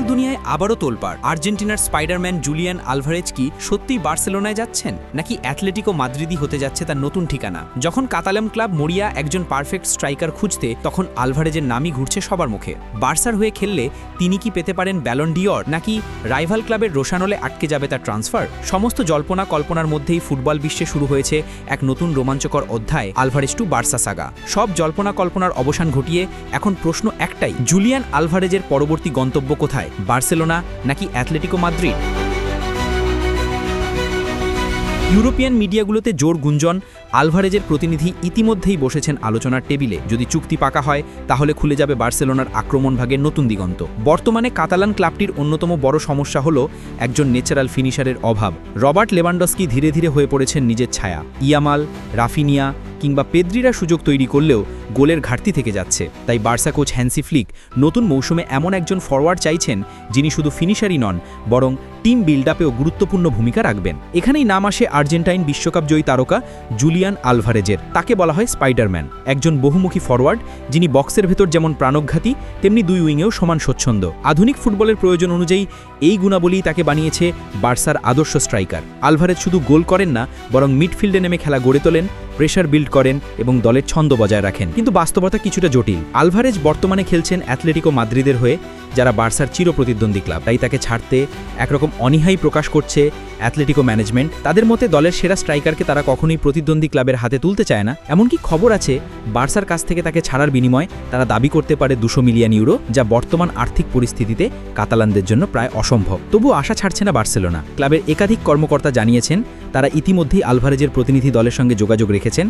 Football দুনিয়ায় আবারও তোলপাড়। আর্জেন্টিনার স্পাইডারম্যান জুলিয়ান আলভারেজ কি সত্যিই বার্সেলোনায় যাচ্ছেন? নাকি অ্যাথলেটিকো মাদ্রিদি হতে যাচ্ছে তার নতুন ঠিকানা? যখন কাতালাম ক্লাব মরিয়া একজন পারফেক্ট স্ট্রাইকার খুঁজতে, তখন আলভারেজের নামই ঘুরছে সবার মুখে। বার্সার হয়ে খেললে তিনি কি পেতে পারেন ব্যালন ডিওর নাকি রাইভাল ক্লাবের রোশানলে আটকে যাবে তার ট্রান্সফার? সমস্ত জল্পনা কল্পনার মধ্যেই ফুটবল বিশ্বে শুরু হয়েছে এক নতুন রোমাঞ্চকর অধ্যায়, আলভারেজ টু বার্সা সাগা। সব জল্পনা কল্পনার অবসান ঘটিয়ে এখন প্রশ্ন একটাই, জুলিয়ান আলভারেজের পরবর্তী গন্তব্য কোথায়? বার্সেলোনা নাকি অ্যাথলেটিকো মাদ্রিদ? ইউরোপিয়ান মিডিয়াগুলোতে জোর গুঞ্জন, আলভারেজের প্রতিনিধি ইতিমধ্যেই বসেছেন আলোচনার টেবিলে। যদি চুক্তি পাকা হয়, তাহলে খুলে যাবে বার্সেলোনার আক্রমণ ভাগের নতুন দিগন্ত। বর্তমানে কাতালান ক্লাবটির অন্যতম বড় সমস্যা হল একজন ন্যাচারাল ফিনিশারের অভাব। রবার্ট লেভানডস্কি ধীরে ধীরে হয়ে পড়েছেন নিজের ছায়া। ইয়ামাল, রাফিনিয়া কিংবা পেদ্রিরা সুযোগ তৈরি করলেও গোলের ঘাটতি থেকে যাচ্ছে। তাই বার্সা কোচ হ্যান্সি ফ্লিক নতুন মৌসুমে এমন একজন ফরওয়ার্ড চাইছেন, যিনি শুধু ফিনিশারই নন, বরং টিম বিল্ড আপেও গুরুত্বপূর্ণ ভূমিকা রাখবেন। এখানেই নাম আসে আর্জেন্টাইন বিশ্বকাপ জয়ী তারকা জুলিয়ান আলভারেজের। তাকে বলা হয় স্পাইডারম্যান। একজন বহুমুখী ফরওয়ার্ড যিনি বক্সের ভেতর যেমন প্রাণঘাতী, তেমনি দুই উইংয়েও সমান স্বচ্ছন্দ। আধুনিক ফুটবলের প্রয়োজন অনুযায়ী এই গুণাবলী তাকে বানিয়েছে বার্সার আদর্শ স্ট্রাইকার। আলভারেজ শুধু গোল করেন না, বরং মিডফিল্ডে নেমে খেলা গড়ে তোলেন, প্রেশার বিল্ড করেন এবং দলের ছন্দ বজায় রাখেন। কিন্তু বাস্তবতা কিছুটা জটিল। আলভারেজ বর্তমানে খেলছেন অ্যাথলেটিকো মাদ্রিদের হয়ে। যারা বার্সার চির চিরপ্রতিদ্বন্দ্বী ক্লাব, তাই তাকে ছাড়তে একরকম অনীহাই প্রকাশ করছে অ্যাথলেটিকো ম্যানেজমেন্ট। তাদের মতে দলের সেরা স্ট্রাইকারকে তারা কখনোই প্রতিদ্বন্দ্বী ক্লাবের হাতে তুলতে চায় না। এমনকি খবর আছে, বার্সার কাছ থেকে তাকে ছাড়ার বিনিময়ে তারা দাবি করতে পারে দুশো মিলিয়ন ইউরো, যা বর্তমান আর্থিক পরিস্থিতিতে কাতালানদের জন্য প্রায় অসম্ভব। তবু আশা ছাড়ছে না বার্সেলোনা। ক্লাবের একাধিক কর্মকর্তা জানিয়েছেন তারা ইতিমধ্যেই আলভারেজের প্রতিনিধি দলের সঙ্গে যোগাযোগ রেখেছেন।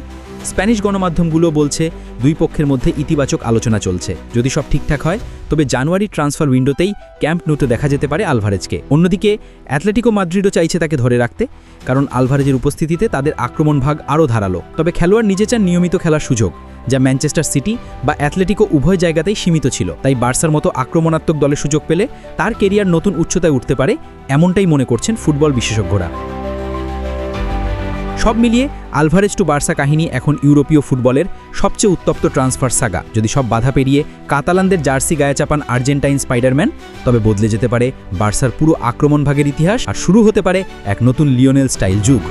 স্প্যানিশ গণমাধ্যমগুলো বলছে, দুই পক্ষের মধ্যে ইতিবাচক আলোচনা চলছে। যদি সব ঠিকঠাক হয়, তবে জানুয়ারি ট্রান্সফার উইন্ডোতেই ক্যাম্প নোতে দেখা যেতে পারে আলভারেজকে। অন্যদিকে অ্যাথলেটিকো মাদ্রিডও চাইছে তাকে ধরে রাখতে, কারণ আলভারেজের উপস্থিতিতে তাদের আক্রমণ ভাগ আরও ধারালো। তবে খেলোয়াড় নিজে চান নিয়মিত খেলার সুযোগ, যা ম্যানচেস্টার সিটি বা অ্যাথলেটিকো উভয় জায়গাতেই সীমিত ছিল। তাই বার্সার মতো আক্রমণাত্মক দলের সুযোগ পেলে তার কেরিয়ার নতুন উচ্চতায় উঠতে পারে, এমনটাই মনে করছেন ফুটবল বিশেষজ্ঞরা। সব মিলিয়ে আলভারেজ টু বার্সা কাহিনী এখন ইউরোপীয় ফুটবলের সবচেয়ে উত্তপ্ত ট্রান্সফার সাগা। যদি সব বাধা পেরিয়ে কাতালানদের জার্সি গায়ে চাপান আর্জেন্টাইন স্পাইডারম্যান, তবে বদলে যেতে পারে বার্সার পুরো আক্রমণ ভাগের ইতিহাস আর শুরু হতে পারে এক নতুন লিওনেল স্টাইল যুগ।